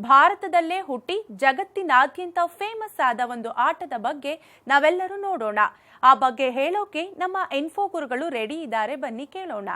ಭಾರತದಲ್ಲೇ ಹುಟ್ಟಿ ಜಗತ್ತಿನಾದ್ಯಂತ ಫೇಮಸ್ ಆದ ಒಂದು ಆಟದ ಬಗ್ಗೆ ನಾವೆಲ್ಲರೂ ನೋಡೋಣ. ಆ ಬಗ್ಗೆ ಹೇಳೋಕೆ ನಮ್ಮ ಇನ್ಫೋ ಗುರುಗಳು ರೆಡಿ ಇದ್ದಾರೆ. ಬನ್ನಿ ಕೇಳೋಣ.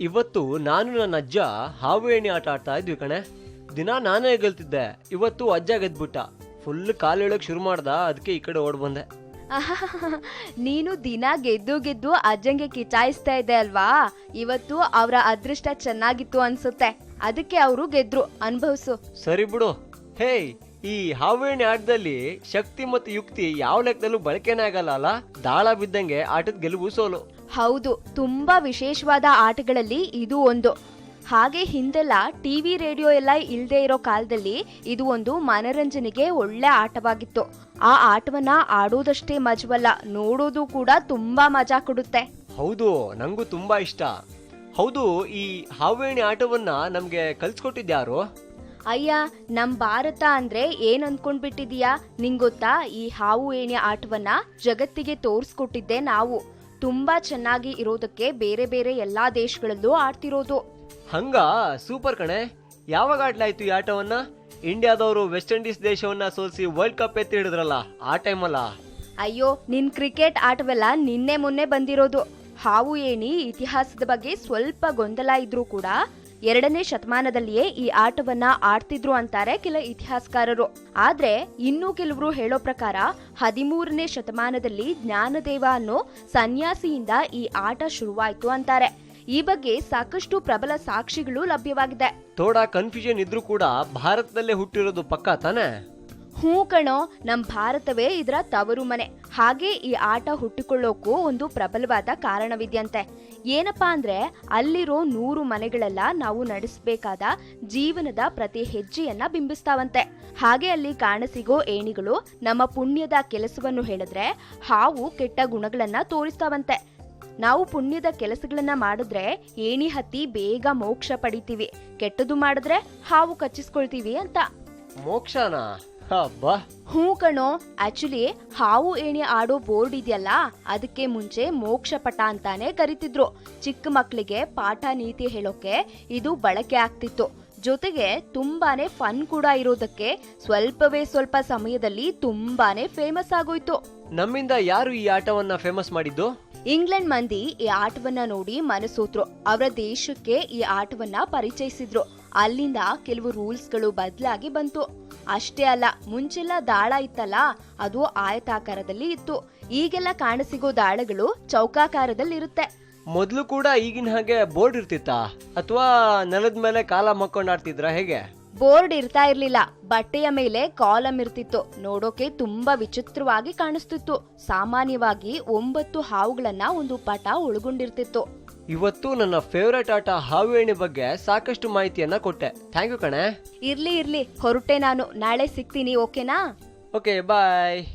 ಇವತ್ತು ನಾನು ನನ್ನ ಅಜ್ಜ ಹಾವು ಏಣಿ ಆಟ ಆಡ್ತಾ ಇದ್ವಿ ಕಣೆ. ದಿನ ನಾನೇ ಗೆಲ್ತಿದ್ದೆ ಇವತ್ತು ಅಜ್ಜ ಗೆದ್ಬಿಟ್ಟ. ಫುಲ್ ಕಾಲು ಹೇಳಕ್ ಶುರು ಮಾಡ್ದ. ಅದಕ್ಕೆ ಈ ಕಡೆ ಓಡ್ ಬಂದೆ. ನೀನು ದಿನ ಗೆದ್ದು ಗೆದ್ದು ಅಜ್ಜಂಗೆ ಕಿಚಾಯಿಸ್ತಾ ಇದ್ದೆ ಅಲ್ವಾ? ಇವತ್ತು ಅವರ ಅದೃಷ್ಟ ಚೆನ್ನಾಗಿತ್ತು ಅನ್ಸುತ್ತೆ. ಅದಕ್ಕೆ ಅವರು ಗೆದ್ರು. ಅನುಭವಿಸು. ಸರಿ ಬಿಡು. ಹೇ ಈ ಹಾವೇಣಿ ಆಟದಲ್ಲಿ ಶಕ್ತಿ ಮತ್ತು ಯುಕ್ತಿ ಯಾವ ಲೆಕ್ಕದಲ್ಲೂ ಬಳಕೆನೇ ಆಗಲ್ಲ ಅಲ್ಲ? ದಾಳ ಬಿದ್ದಂಗೆ ಆಟದ ಗೆಲುವು ಸೋಲು. ಹೌದು ತುಂಬಾ ವಿಶೇಷವಾದ ಆಟಗಳಲ್ಲಿ ಇದು ಒಂದು. ಹಾಗೆ ಹಿಂದೆಲ್ಲ ಟಿವಿ ರೇಡಿಯೋ ಎಲ್ಲ ಇಲ್ಲದೆ ಇರೋ ಕಾಲದಲ್ಲಿ ಇದು ಒಂದು ಮನರಂಜನೆಗೆ ಒಳ್ಳೆ ಆಟವಾಗಿತ್ತು. ಆ ಆಟವನ್ನ ಆಡೋದಷ್ಟೇ ಮಜವಲ್ಲ ನೋಡೋದು ಕೂಡ ತುಂಬಾ ಮಜಾ ಕೊಡುತ್ತೆ. ಹೌದು ನಂಗೂ ತುಂಬಾ ಇಷ್ಟ. ಹೌದು ಈ ಹಾವೇಣಿ ಆಟವನ್ನ ನಮ್ಗೆ ಕಲ್ಸ್ಕೊಟ್ಟಿದ್ಯಾರು? ಅಯ್ಯ ನಮ್ ಭಾರತ ಅಂದ್ರೆ ಏನ್ ಅನ್ಕೊಂಡ್ಬಿಟ್ಟಿದೀಯಾ ನಿಂಗೊತ್ತಾ ಈ ಹಾವು ಏಣಿ ಆಟವನ್ನ ಜಗತ್ತಿಗೆ ತೋರ್ಸ್ಕೊಟ್ಟಿದ್ದೆ ನಾವು. ತುಂಬಾ ಚೆನ್ನಾಗಿ ಇರೋದಕ್ಕೆ ಬೇರೆ ಬೇರೆ ಎಲ್ಲಾ ದೇಶಗಳಲ್ಲೂ ಆಡ್ತಿರೋದು. ಹಂಗ? ಸೂಪರ್ ಕಣೆ. ಯಾವಾಗ ಆಡ್ಲಾಯ್ತು ಈ ಆಟವನ್ನ? ಇಂಡಿಯಾದವರು ವೆಸ್ಟ್ ಇಂಡೀಸ್ ದೇಶವನ್ನ ಸೋಲಿಸಿ ವರ್ಲ್ಡ್ ಕಪ್ ಎತ್ತಿ ಹಿಡಿದ್ರಲ್ಲ ಆ ಟೈಮಲ್ಲ. ಅಯ್ಯೋ ನಿನ್ ಕ್ರಿಕೆಟ್ ಆಟವೆಲ್ಲ ನಿನ್ನೆ ಮೊನ್ನೆ ಬಂದಿರೋದು. ಹಾವು ಏಣಿ ಇತಿಹಾಸದ ಬಗ್ಗೆ ಸ್ವಲ್ಪ ಗೊಂದಲ ಇದ್ರೂ ಕೂಡ ಎರಡನೇ ಶತಮಾನದಲ್ಲಿಯೇ ಈ ಆಟವನ್ನ ಆಡ್ತಿದ್ರು ಅಂತಾರೆ ಕೆಲ ಇತಿಹಾಸಕಾರರು. ಆದ್ರೆ ಇನ್ನೂ ಕೆಲವರು ಹೇಳೋ ಪ್ರಕಾರ ಹದಿಮೂರನೇ ಶತಮಾನದಲ್ಲಿ ಜ್ಞಾನದೇವ ಅನ್ನೋ ಸನ್ಯಾಸಿಯಿಂದ ಈ ಆಟ ಶುರುವಾಯ್ತು ಅಂತಾರೆ. ಈ ಬಗ್ಗೆ ಸಾಕಷ್ಟು ಪ್ರಬಲ ಸಾಕ್ಷಿಗಳು ಲಭ್ಯವಾಗಿದೆ. ಥೋಡಾ ಕನ್ಫ್ಯೂಷನ್ ಇದ್ರೂ ಕೂಡ ಭಾರತದಲ್ಲೇ ಹುಟ್ಟಿರೋದು ಪಕ್ಕಾ ತಾನೇ? ಹೂ ಕಣೋ ನಮ್ಮ ಭಾರತವೇ ಇದರ ತವರು ಮನೆ. ಹಾಗೆ ಈ ಆಟ ಹುಟ್ಟಿಕೊಳ್ಳೋಕ್ಕೂ ಒಂದು ಪ್ರಬಲವಾದ ಕಾರಣವಿದೆಯಂತೆ. ಏನಪ್ಪಾ ಅಂದರೆ, ಅಲ್ಲಿರೋ ನೂರು ಮನೆಗಳೆಲ್ಲ ನಾವು ನಡೆಸಬೇಕಾದ ಜೀವನದ ಪ್ರತಿ ಹೆಜ್ಜೆಯನ್ನ ಬಿಂಬಿಸ್ತಾವಂತೆ. ಹಾಗೆ ಅಲ್ಲಿ ಕಾಣಸಿಗೋ ಏಣಿಗಳು ನಮ್ಮ ಪುಣ್ಯದ ಕೆಲಸವನ್ನು ಹೇಳಿದ್ರೆ, ಹಾವು ಕೆಟ್ಟ ಗುಣಗಳನ್ನ ತೋರಿಸ್ತಾವಂತೆ. ನಾವು ಪುಣ್ಯದ ಕೆಲಸಗಳನ್ನ ಮಾಡಿದ್ರೆ, ಏಣಿ ಹತ್ತಿ ಬೇಗ ಮೋಕ್ಷ ಪಡಿತೀವಿ. ಕೆಟ್ಟದು ಮಾಡಿದ್ರೆ ಹಾವು ಕಚ್ಚಿಸ್ಕೊಳ್ತೀವಿ ಅಂತ. ಮೋಕ್ಷನಾ? ಹಬ್ಬಾ? ಹ್ಞೂ ಕಣೋ ಆಕ್ಚುಲಿ ಹಾವು ಏಣಿ ಆಡೋ ಬೋರ್ಡ್ ಇದೆಯಲ್ಲ ಅದಕ್ಕೆ ಮುಂಚೆ ಮೋಕ್ಷ ಪಟ ಅಂತಾನೆ ಕರಿತಿದ್ರು. ಚಿಕ್ಕ ಮಕ್ಕಳಿಗೆ ಪಾಠ ನೀತಿ ಹೇಳೋಕೆ ಇದು ಬಳಕೆ ಆಗ್ತಿತ್ತು. ಜೊತೆಗೆ ತುಂಬಾನೇ ಫನ್ ಕೂಡ ಇರೋದಕ್ಕೆ ಸ್ವಲ್ಪವೇ ಸ್ವಲ್ಪ ಸಮಯದಲ್ಲಿ ತುಂಬಾನೇ ಫೇಮಸ್ ಆಗೋಯ್ತು. ನಮ್ಮಿಂದ ಯಾರು ಈ ಆಟವನ್ನ ಫೇಮಸ್ ಮಾಡಿದ್ದು? ಇಂಗ್ಲೆಂಡ್ ಮಂದಿ ಈ ಆಟವನ್ನ ನೋಡಿ ಮನಸೋತ್ರು. ಅವರ ದೇಶಕ್ಕೆ ಈ ಆಟವನ್ನ ಪರಿಚಯಿಸಿದ್ರು. ಅಲ್ಲಿಂದ ಕೆಲವು ರೂಲ್ಸ್ಗಳು ಬದಲಾಗಿ ಬಂತು. ಅಷ್ಟೇ ಅಲ್ಲ, ಮುಂಚೆಲ್ಲ ದಾಳ ಇತ್ತಲ್ಲ, ಅದು ಆಯತಾಕಾರದಲ್ಲಿ ಇತ್ತು. ಈಗೆಲ್ಲ ಕಾಣಸಿಗೋ ದಾಳಗಳು ಚೌಕಾಕಾರದಲ್ಲಿರುತ್ತೆ. ಮೊದಲು ಕೂಡ ಈಗಿನ ಹಾಗೆ ಬೋರ್ಡ್ ಇರ್ತಿತ್ತಾ? ಅಥವಾ ನೆಲದ ಮೇಲೆ ಕಾಲ ಮಕ್ಕೊಂಡು ಆಡ್ತಿದ್ರ ಹೇಗೆ? ಬೋರ್ಡ್ ಇರ್ತಾ ಇರ್ಲಿಲ್ಲ. ಬಟ್ಟೆಯ ಮೇಲೆ ಕಾಲಮ್ ಇರ್ತಿತ್ತು. ನೋಡೋಕೆ ತುಂಬಾ ವಿಚಿತ್ರವಾಗಿ ಕಾಣಿಸ್ತಿತ್ತು. ಸಾಮಾನ್ಯವಾಗಿ ಒಂಬತ್ತು ಹಾವುಗಳನ್ನ ಒಂದು ಪಟ ಒಳಗೊಂಡಿರ್ತಿತ್ತು. ಇವತ್ತು ನನ್ನ ಫೇವರೇಟ್ ಆಟ ಹಾವು ಏಣಿ ಬಗ್ಗೆ ಸಾಕಷ್ಟು ಮಾಹಿತಿಯನ್ನ ಕೊಟ್ಟೆ. ಥ್ಯಾಂಕ್ ಯು ಕಣೆ. ಇರ್ಲಿ ಇರ್ಲಿ. ಹೊರಟೆ ನಾನು. ನಾಳೆ ಸಿಗ್ತೀನಿ ಓಕೆನಾ ಓಕೆ ಬಾಯ್